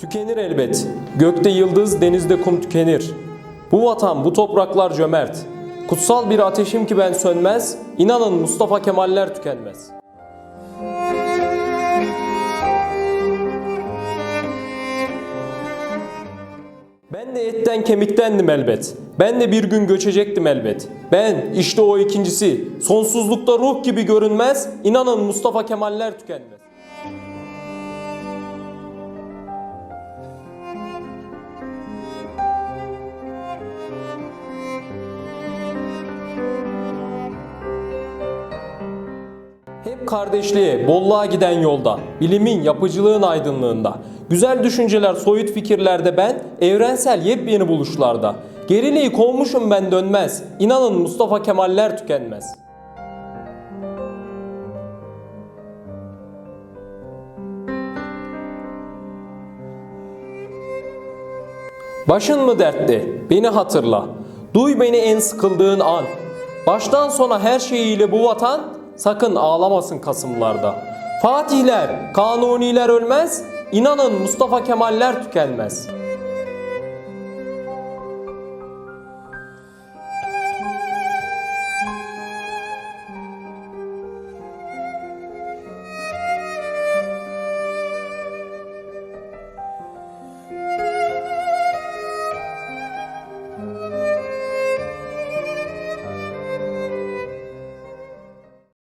Tükenir elbet. Gökte yıldız, denizde kum tükenir. Bu vatan, bu topraklar cömert. Kutsal bir ateşim ki ben sönmez. İnanın Mustafa Kemaller tükenmez. Ben de etten kemiktendim elbet. Ben de bir gün göçecektim elbet. Ben işte o ikincisi. Sonsuzlukta ruh gibi görünmez. İnanın Mustafa Kemaller tükenmez. Hep kardeşliğe, bolluğa giden yolda, bilimin, yapıcılığın aydınlığında, güzel düşünceler, soyut fikirlerde ben, evrensel yepyeni buluşlarda. Geriliği kovmuşum ben dönmez, inanın Mustafa Kemaller tükenmez. Başın mı dertli? Beni hatırla. Duy beni en sıkıldığın an. Baştan sona her şeyiyle bu vatan sakın ağlamasın Kasımlarda. Fatihler, Kanuniler ölmez, inanın Mustafa Kemaller tükenmez.''